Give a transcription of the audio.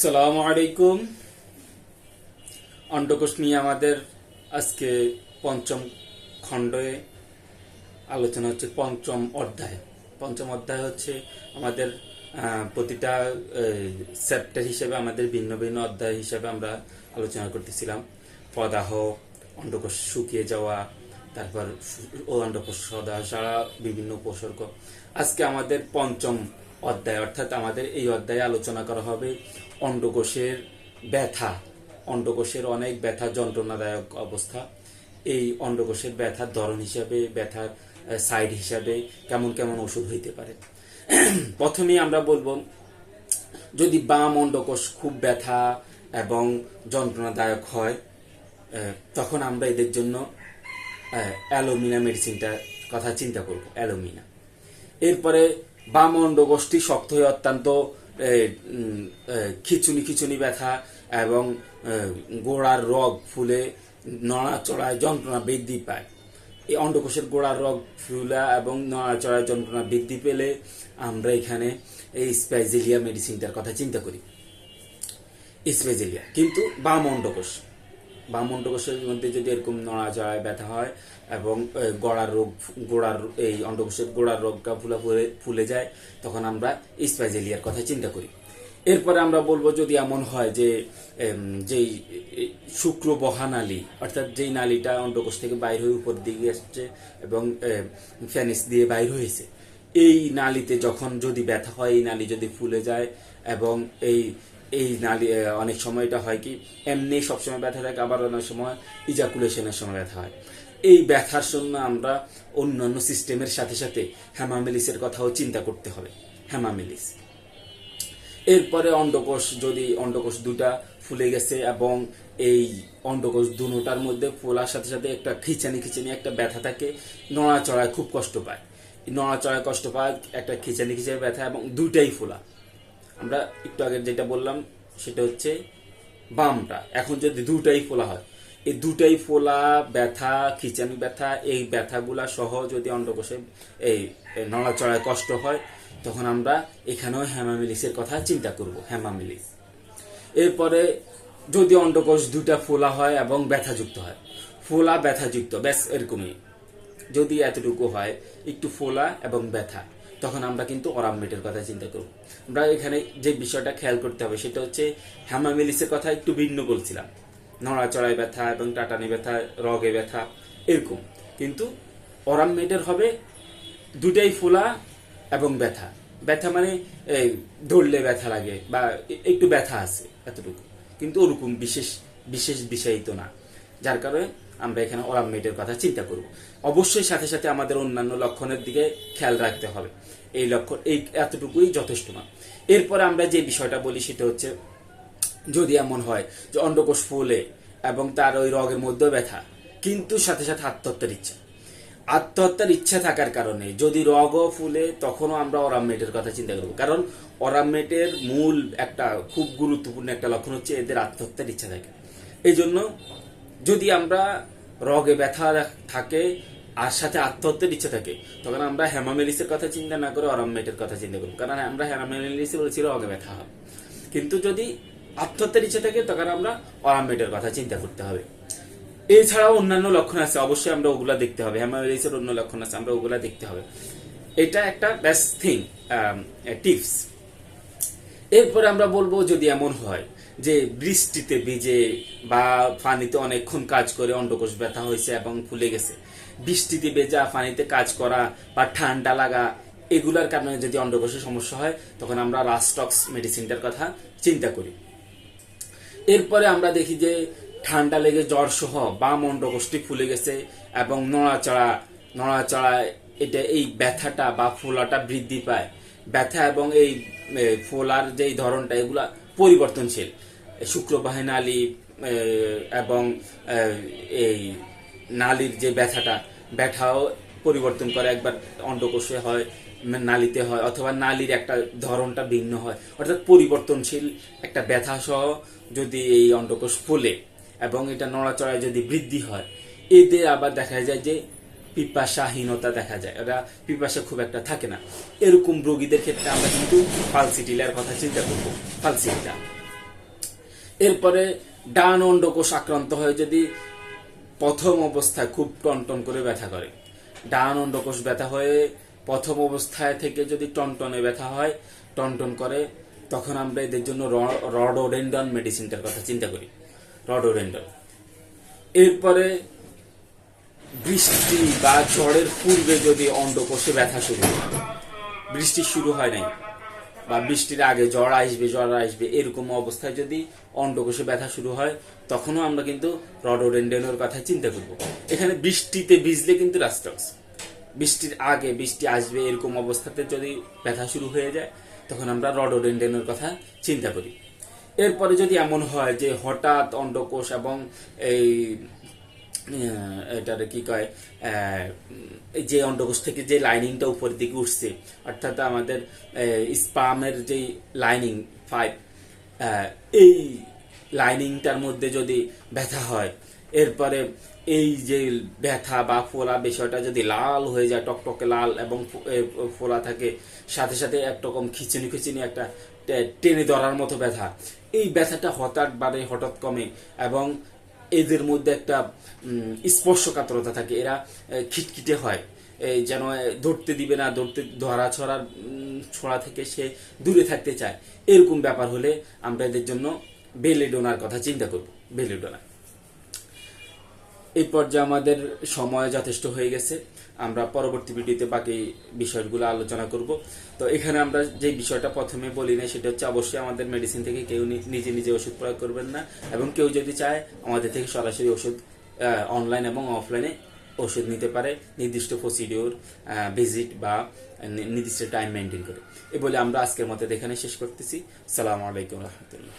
সালাম আলাইকুম। অন্ডকোষ নিয়ে আমাদের আজকে পঞ্চম খণ্ডে আলোচনা হচ্ছে পঞ্চম অধ্যায়। পঞ্চম অধ্যায় হচ্ছে আমাদের প্রতিটা চ্যাপ্টার হিসেবে আমাদের ভিন্ন ভিন্ন অধ্যায় হিসেবে আমরা আলোচনা করতেছিলাম। পদাহ, অন্ডকোষ শুকিয়ে যাওয়া, তারপর অন্ডকোষ সদা সারা বিভিন্ন উপসর্গ। আজকে আমাদের পঞ্চম অধ্যায়, অর্থাৎ আমাদের এই অধ্যায়ে আলোচনা করা হবে অন্ডকোষের ব্যথা। অন্ডকোষের অনেক ব্যথা যন্ত্রণাদায়ক অবস্থা। এই অন্ডকোষের ব্যথার ধরন হিসাবে, ব্যথার সাইড হিসাবে কেমন কেমন ওষুধ হইতে পারে। প্রথমেই আমরা বলব, যদি বাম অন্ডকোষ খুব ব্যথা এবং যন্ত্রণাদায়ক হয় তখন আমরা এদের জন্য অ্যালোমিনা মেডিসিনটা কথা চিন্তা করব, অ্যালোমিনা। এরপরে বাম অন্ডকোষটি শক্ত হয়ে অত্যন্ত খিচুনি খিচুনি ব্যথা এবং গোড়ার রগ ফুলে নড়াচড়ায় যন্ত্রণা বৃদ্ধি পায়। এই অন্ডকোষের গোড়ার রগ ফুলা এবং নড়াচড়ায় যন্ত্রণা বৃদ্ধি পেলে আমরা এখানে এই স্পাইজেলিয়া মেডিসিনটার কথা চিন্তা করি। স্পেজেলিয়া, কিন্তু বাম অন্ডকোষ। বাম অন্ডকোষের মধ্যে যদি এরকম নড়া নড়াচড়ায় ব্যথা হয় এবং গোড়ার রোগ, গোড়ার, এই অন্ডকোষের গোড়ার রোগটা ফুলা ফুলে ফুলে যায়, তখন আমরা স্পাইজেলিয়ার কথা চিন্তা করি। এরপরে আমরা বলব যদি এমন হয় যে যেই শুক্র বহানালী অর্থাৎ যেই নালীটা অন্ডকোষ থেকে বাইর হয়ে উপর দিকে আসছে এবং ফ্যানিস দিয়ে বাইর হয়েছে, এই নালীতে যখন যদি ব্যথা হয়, এই নালী যদি ফুলে যায় এবং এই এই নালী অনেক সময় এটা হয় কি, এমনি সবসময় ব্যথা থাকে, আবার অনেক সময় ইজাকুলেশনের সময় ব্যথা হয়। এই ব্যথার জন্য আমরা অন্যান্য সিস্টেমের সাথে সাথে হ্যামামেলিসের কথাও চিন্তা করতে হবে হ্যামামেলিস এরপরে অন্ডকোষ, যদি অন্ডকোষ দুটা ফুলে গেছে এবং এই অন্ডকোষ দুটার মধ্যে ফোলার সাথে সাথে একটা খিচানি খিচানি, একটা ব্যথা থাকে, নড়াচড়ায় খুব কষ্ট পায়। নড়াচড়ায় কষ্ট পায়, একটা খিচানি খিচানি ব্যথা এবং দুইটাই ফোলা। আমরা একটু আগে যেটা বললাম, সেটা হচ্ছে বামটা। এখন যদি দুটাই ফোলা হয়, এই দুটাই ফোলা, ব্যথা, খিচানি ব্যথা, এই ব্যথাগুলা সহ যদি অন্ডকোষে এই নড়াচড়ায় কষ্ট হয়, তখন আমরা এখানেও হ্যামামিলিসের কথা চিন্তা করব হ্যামামিলিস এরপরে যদি অন্ডকোষ দুটা ফোলা হয় এবং ব্যথাযুক্ত হয়, ফোলা, ব্যথাযুক্ত, ব্যাস এরকমই। যদি এতটুকু হয়, একটু ফোলা এবং ব্যথা। তখন আমরা কিন্তু অরামমেটের কথা চিন্তা করব। আমরা এখানে যে বিষয়টা খেয়াল করতে হবে সেটা হচ্ছে হ্যামামিলিসের কথা একটু ভিন্ন বলছিলাম। নড়াচড়ায় ব্যথা এবং টাটানি ব্যথা, রগে ব্যথা, এরকম। কিন্তু অরামমেটের হবে দুটাই ফোলা এবং ব্যথা। ব্যথা মানে এই ধরলে ব্যথা লাগে বা একটু ব্যথা আছে এতটুকু। কিন্তু ওরকম বিশেষ বিশেষ বিষয়িত না। যার কারণে আমরা এখানে অরামমেটের কথা চিন্তা করব। অবশ্যই সাথে সাথে আমাদের অন্যান্য লক্ষণের দিকে খেয়াল রাখতে হবে। এই লক্ষণ, এই এতটুকুই যথেষ্ট না। এরপরে আমরা যে বিষয়টা বলি সেটা হচ্ছে, যদি এমন হয় যে অন্ডকোষ ফুলে এবং তার ওই রগের মধ্যেও ব্যথা, কিন্তু সাথে সাথে আত্মহত্যার ইচ্ছা। আত্মহত্যার ইচ্ছা থাকার কারণে যদি রগও ফুলে, তখনও আমরা অরামমেটের কথা চিন্তা করব। কারণ অরামমেটের মূল একটা খুব গুরুত্বপূর্ণ একটা লক্ষণ হচ্ছে এদের আত্মহত্যার ইচ্ছা থাকে। এই জন্য যদি আমরা রগে ব্যথা থাকে আর সাথে আত্মহত্যার ইচ্ছা থাকে, তখন আমরা হ্যামামেলিসের কথা চিন্তা না করে অরামমেটের কথা চিন্তা করব। কারণ আমরা হ্যামামেলিসে বলছি রগে ব্যথা হবে। কিন্তু যদি আত্মহত্যার ইচ্ছা থাকে, তখন আমরা অরামমেটের কথা চিন্তা করতে হবে। এছাড়াও অন্যান্য লক্ষণ আছে, অবশ্যই আমরা ওগুলা দেখতে হবে। হ্যামামেলিসের অন্য লক্ষণ আছে, আমরা ওগুলা দেখতে হবে। এটা একটা বেস্ট থিং টিপস এরপরে আমরা বলব যদি এমন হয় যে বৃষ্টিতে ভিজে বা পানিতে অনেকক্ষণ কাজ করে অন্ডকোষ ব্যথা হয়েছে এবং ফুলে গেছে। বৃষ্টিতে ভেজা, পানিতে কাজ করা বা ঠান্ডা লাগা, এগুলার কারণে যদি অন্ডকোষের সমস্যা হয়, তখন আমরা রাস্টক্স মেডিসিনটার কথা চিন্তা করি। এরপরে আমরা দেখি যে ঠান্ডা লেগে জ্বর সহ বাম অন্ডকোষটি ফুলে গেছে এবং নড়াচড়া নড়াচড়া এটা এই ব্যথাটা বা ফোলাটা বৃদ্ধি পায়। ব্যথা এবং এই ফোলার যেই ধরনটা, এগুলা পরিবর্তনশীল। শুক্রবাহী নালী এ, এবং এই নালীর যে ব্যথাটা ব্যথাও পরিবর্তন করে। একবার অন্ডকোষে হয় নালিতে হয় অথবা নালীর একটা ধরনটা ভিন্ন হয়। অর্থাৎ পরিবর্তনশীল একটা ব্যথা সহ যদি এই অন্ডকোষ ফোলে এবং এটা নড়াচড়ায় যদি বৃদ্ধি হয় এতে আবার দেখা যায় যে পিপাসাহীনতা দেখা যায়। ওরা পিপাসা খুব একটা থাকে না। এরকম রোগীদের ক্ষেত্রে আমরা কিন্তু ফালসিটিলার কথা চিন্তা করব। ফালসিটিলা এরপরে ডান অন্ডকোষ আক্রান্ত হয়ে যদি প্রথম অবস্থায় খুব টনটন করে ব্যথা করে, ডান অন্ডকোষ ব্যথা হয়ে প্রথম অবস্থায় থেকে যদি টনটনে ব্যথা হয়, টনটন করে, তখন আমরা এদের জন্য রডোডেন্ডন মেডিসিনটার কথা চিন্তা করি রডোডেন্ডন এরপরে বৃষ্টি বা ঝড়ের পূর্বে যদি অন্ডকোষে ব্যথা শুরু হয়, বৃষ্টি শুরু হয় নাই। বা বৃষ্টির আগে জ্বর আসবে জ্বর আসবে, এরকম অবস্থায় যদি অন্ডকোষে ব্যথা শুরু হয়, তখনও আমরা কিন্তু রডোডেন্ডেনের কথা চিন্তা করব। এখানে বৃষ্টিতে ভিজলে কিন্তু রাস্টক্স বৃষ্টির আগে বৃষ্টি আসবে, এরকম অবস্থাতে যদি ব্যথা শুরু হয়ে যায়, তখন আমরা রডোডেন্ডেনের কথা চিন্তা করি। এরপরে যদি এমন হয় যে হঠাৎ অন্ডকোষ এবং এই এটারে কি কয় এই যে অন্ডকোষ থেকে যে লাইনিংটা উপরের দিকে উঠছে, অর্থাৎ আমাদের স্পামের যে লাইনিং পাইপ এই লাইনিংটার মধ্যে যদি ব্যথা হয়, এরপরে এই যে ব্যথা বা ফোলা বিষয়টা যদি লাল হয়ে যায়, টকটকে লাল এবং ফোলা থাকে, সাথে সাথে একরকম খিচুনি খিচুনি একটা টেনে ধরার মতো ব্যথা, এই ব্যথাটা হঠাৎ বাড়ে হঠাৎ কমে এবং এদের মধ্যে একটা স্পর্শকাতরতা থাকে। এরা খিটখিটে হয়। এই যেন ধরতে দিবে না, ধরতে, ধরা ছড়ার ছড়া থেকে সে দূরে থাকতে চায়। এরকম ব্যাপার হলে আমরা এদের জন্য বেলে ডোনার কথা চিন্তা করব। বেলেডোনা এই পর্যায়ে আমাদের সময় যথেষ্ট হয়ে গেছে। আমরা পরবর্তী ভিডিওতে বাকি বিষয়গুলো আলোচনা করব। তো এখানে আমরা যে বিষয়টা প্রথমে বলি না, সেটা হচ্ছে অবশ্যই আমাদের মেডিসিন থেকে কেউ নিজে নিজে ওষুধ প্রয়োগ করবেন না এবং কেউ যদি চায় আমাদের থেকে সরাসরি ওষুধ অনলাইন এবং অফলাইনে ওষুধ নিতে পারে। নির্দিষ্ট প্রসিডিওর ভিজিট বা নির্দিষ্ট টাইম মেনটেন করে। এ বলে আমরা আজকের মতো এখানে শেষ করতেছি। সালাম আলাইকুম রহমতুল্লাহ।